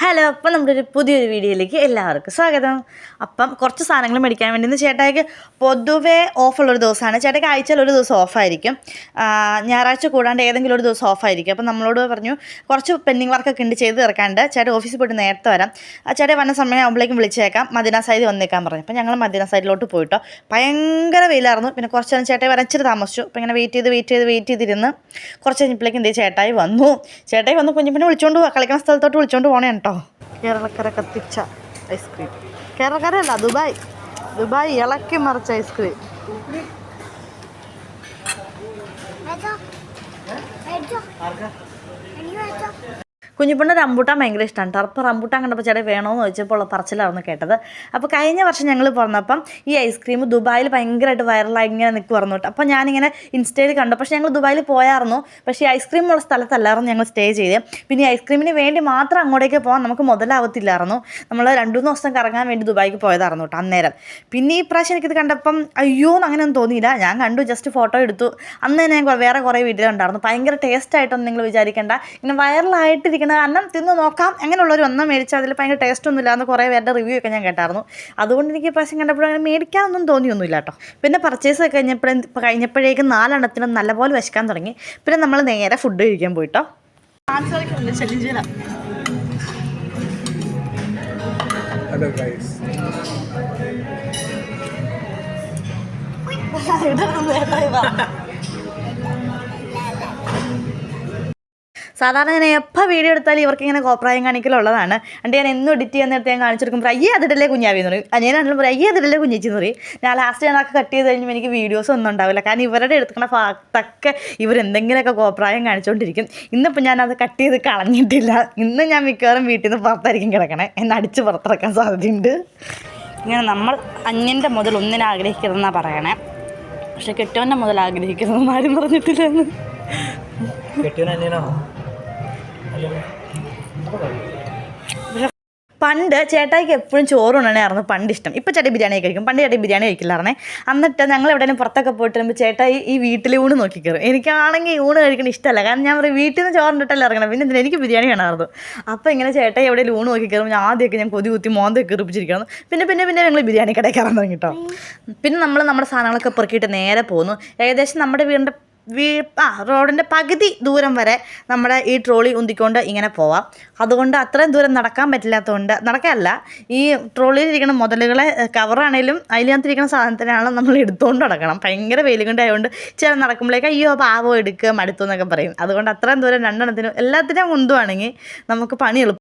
Hello അപ്പം നമ്മുടെ ഒരു പുതിയൊരു വീഡിയോയിലേക്ക് എല്ലാവർക്കും സ്വാഗതം. അപ്പം കുറച്ച് സാധനങ്ങൾ മേടിക്കാൻ വേണ്ടി ഇന്ന് ചേട്ടായിക്ക് പൊതുവേ ഓഫുള്ളൊരു ദിവസമാണ്. ചേട്ടായിക്ക് ആഴ്ചയിൽ ഒരു ദിവസം ഓഫായിരിക്കും. ഞായറാഴ്ച കൂടാണ്ട് ഏതെങ്കിലും ഒരു ദിവസം ഓഫായിരിക്കും. അപ്പം നമ്മളോട് പറഞ്ഞു കുറച്ച് പെൻഡിങ് വർക്കൊക്കെ ഉണ്ട് ചെയ്ത് തീർക്കാണ്ട് ചേട്ടാ ഓഫീസിൽ പോയിട്ട് നേരത്തെ വരാം. ആ ചേട്ടാ വന്ന സമയം ആകുമ്പോഴേക്കും വിളിച്ചേക്കാം. മദിന സൈഡ് വന്നേക്കാൻ പറഞ്ഞു. അപ്പം ഞങ്ങൾ മദിന സൈഡിലോട്ട് പോയിട്ടോ. ഭയങ്കര വെയിലായിരുന്നു. പിന്നെ കുറച്ച് നേരം ചേട്ടായി വരാൻ ഇച്ചിരി താമസിച്ചു. അപ്പം ഇങ്ങനെ വെയിറ്റ് ചെയ്ത് വെയിറ്റ് ചെയ്ത് വെയിറ്റ് ചെയ്തിരുന്ന് കുറച്ച് കഴിഞ്ഞപ്പോഴേക്കും എന്തേ ചേട്ടായി വന്നു. ചേട്ടായി വന്നു കുഞ്ഞു വിളിച്ചോണ്ട് വിളിച്ചുകൊണ്ട് കളിക്കുന്ന സ്ഥലത്തോട്ട് വിളിച്ചുകൊണ്ട് പോകണേ കേട്ടോ കേരളക്കര കത്തിച്ച ഐസ്ക്രീം കേരളക്കര അല്ല ദുബായ്. ദുബായ് ഇളക്കി മറിച്ച ഐസ്ക്രീം കുഞ്ഞിപ്പിണ്ണ റംബൂട്ടാൻ ഭയങ്കര ഇഷ്ടമാണ് കേട്ടോ അപ്പോൾ റംബൂട്ടാൻ കണ്ടപ്പോൾ ചേട്ടൻ വേണമെന്ന് ചോദിച്ചപ്പോൾ പറച്ചിലായിരുന്നു കേട്ടത്. അപ്പോൾ കഴിഞ്ഞ വർഷം ഞങ്ങൾ പറഞ്ഞപ്പം ഈ ഐസ്ക്രീം ദുബായിൽ ഭയങ്കരമായിട്ട് വൈറലായി ഇങ്ങനെ നിൽക്കുമായിരുന്നു കേട്ടോ. അപ്പോൾ ഞാനിങ്ങനെ ഇൻസ്റ്റയിൽ കണ്ടു. പക്ഷേ ഞങ്ങൾ ദുബായിൽ പോയായിരുന്നു. പക്ഷേ ഈ ഐസ്ക്രീം ഉള്ള സ്ഥലത്തല്ലായിരുന്നു ഞങ്ങൾ സ്റ്റേ ചെയ്ത്. പിന്നെ ഐസ്ക്രീമിന് വേണ്ടി മാത്രം അങ്ങോട്ടേക്ക് പോകാൻ നമുക്ക് മുതലാവത്തില്ലായിരുന്നു. നമ്മൾ രണ്ടു ദിവസം കറങ്ങാൻ വേണ്ടി ദുബായിക്ക് പോയതായിരുന്നു കേട്ടോ അന്നേരം. പിന്നെ ഈ പ്രാവശ്യം എനിക്കിത് കണ്ടപ്പം അയ്യോ എന്ന് അങ്ങനെയൊന്നും തോന്നിയില്ല. ഞാൻ കണ്ടു ജസ്റ്റ് ഫോട്ടോ എടുത്തു. അന്ന് തന്നെ ഞാൻ വേറെ കുറേ വീഡിയോ ഉണ്ടായിരുന്നു ഭയങ്കര ടേസ്റ്റ് ആയിട്ടൊന്നും നിങ്ങൾ വിചാരിക്കേണ്ട. ഇങ്ങനെ വൈറലായിട്ടിരിക്കുന്ന കാരണം തിന്ന് നോക്കാം. അങ്ങനെയുള്ളവർ ഒന്നും മേടിച്ചാൽ അതിൽ ഭയങ്കര ടേസ്റ്റ് ഒന്നും ഇല്ലാന്ന് കുറേ പേരുടെ റിവ്യൂ ഒക്കെ ഞാൻ കേട്ടായിരുന്നു. അതുകൊണ്ട് എനിക്ക് പ്രാവശ്യം കണ്ടപ്പോൾ അങ്ങനെ മേടിക്കാനൊന്നും തോന്നിയൊന്നുമില്ല കേട്ടോ. പിന്നെ പർച്ചേസ് ഒക്കെ കഴിഞ്ഞപ്പോഴേ കഴിഞ്ഞപ്പോഴേക്കും നാലെണ്ണത്തിനും നല്ലപോലെ വിശക്കാൻ തുടങ്ങി. പിന്നെ നമ്മൾ നേരെ ഫുഡ് കഴിക്കാൻ പോയിട്ടോ. ഹലോ ഗൈസ് സാധാരണ ഞാൻ എപ്പോൾ വീഡിയോ എടുത്താലും ഇവർക്ക് ഇങ്ങനെ കോപ്രായം കാണിക്കലുള്ളതാണ്. അണ്ട് ഞാൻ എന്നും എഡിറ്റ് ചെയ്യുന്ന നേരത്തെ ഞാൻ കാണിച്ചെടുക്കുമ്പോൾ അയ്യേ അതിടല്ലേ കുഞ്ഞാവി എന്ന് പറയും. അനിയനാണെങ്കിലും പറയും അയ്യേ അതിടല്ലേ കുഞ്ഞിച്ചെന്ന് പറയും. ഞാൻ ലാസ്റ്റ് ഞാൻ അതൊക്കെ കട്ട് ചെയ്ത് കഴിഞ്ഞാൽ എനിക്ക് വീഡിയോസ് ഒന്നും ഉണ്ടാവില്ല. കാരണം ഇവരുടെ എടുക്കുന്ന ഭാഗത്തൊക്കെ ഇവരെന്തെങ്കിലുമൊക്കെ കോപ്രായം കാണിച്ചുകൊണ്ടിരിക്കും ഇന്നിപ്പോൾ അത് കട്ട് ചെയ്ത് കളഞ്ഞിട്ടില്ല. ഇന്ന് ഞാൻ മിക്കവാറും വീട്ടിൽ നിന്ന് പുറത്തായിരിക്കും കിടക്കണേ. എന്നെ അടിച്ച് പുറത്തിറക്കാൻ സാധ്യതയുണ്ട്. ഇങ്ങനെ നമ്മൾ അന്യന്റെ മുതൽ ഒന്നിനെ ആഗ്രഹിക്കരുതെന്നാണ് പറയണേ. പക്ഷെ കെട്ടവന്റെ മുതൽ ആഗ്രഹിക്കുന്നതെന്ന് ആരും പറഞ്ഞിട്ടില്ലെന്ന് കെട്ടിയവൻ അന്യനാണോ? പണ്ട് ചേട്ടായിക്ക് എപ്പോഴും ചോറ് ഉണ്ണണമായിരുന്നു പണ്ട് ഇഷ്ടം. ഇപ്പോൾ ചേട്ടായി ബിരിയാണി കഴിക്കും. പണ്ട് ചേട്ടായി ബിരിയാണി കഴിക്കില്ലായിരുന്നേ. എന്നിട്ട് ഞങ്ങൾ എവിടെയെങ്കിലും പുറത്തൊക്കെ പോയിട്ട് വരുമ്പോൾ ചേട്ടായി ഈ വീട്ടിൽ ഊണ് നോക്കി കയറും. എനിക്കാണെങ്കിൽ ഊണ് കഴിക്കണ ഇഷ്ടമല്ല. കാരണം ഞാൻ പറയും വീട്ടിൽ നിന്ന് ചോറിട്ടിട്ടല്ല ഇറങ്ങണം പിന്നെ എനിക്ക് ബിരിയാണി വേണമായിരുന്നു. അപ്പോൾ ഇങ്ങനെ ചേട്ടായി എവിടെയെങ്കിലും ഊണ് നോക്കി കയറും ഞാൻ ആദ്യമൊക്കെ ഞാൻ കൊതി കുത്തി മോന്തൊക്കെ കയറിപ്പിച്ചിരിക്കണം പിന്നെ പിന്നെ പിന്നെ ഞങ്ങൾ ബിരിയാണി തുടങ്ങി കേട്ടോ പിന്നെ നമ്മൾ നമ്മുടെ സാധനങ്ങളൊക്കെ പെറുക്കിയിട്ട് നേരെ പോന്നു. ഏകദേശം നമ്മുടെ വീടിന്റെ വീ ആ റോഡിന്റെ പകുതി ദൂരം വരെ നമ്മുടെ ഈ ട്രോളി ഉന്തിക്കൊണ്ട് ഇങ്ങനെ പോവാം. അതുകൊണ്ട് അത്രയും ദൂരം നടക്കാൻ പറ്റില്ലാത്തതുകൊണ്ട് നടക്കാനല്ല ഈ ട്രോളിയിലിരിക്കുന്ന മുതലുകളെ കവറാണേലും അതിനകത്തിരിക്കുന്ന സാധനത്തിനാണല്ലോ നമ്മൾ എടുത്തുകൊണ്ട് നടക്കണം. ഭയങ്കര കൊണ്ടായതുകൊണ്ട് ചില നടക്കുമ്പോഴേക്ക് അയ്യോ പാവോ എടുക്കുക മടുത്തു എന്നൊക്കെ പറയും. അതുകൊണ്ട് അത്രയും ദൂരം രണ്ടെണ്ണത്തിനും എല്ലാത്തിനും ഉന്തുവാണെങ്കിൽ നമുക്ക് പണി എളുപ്പം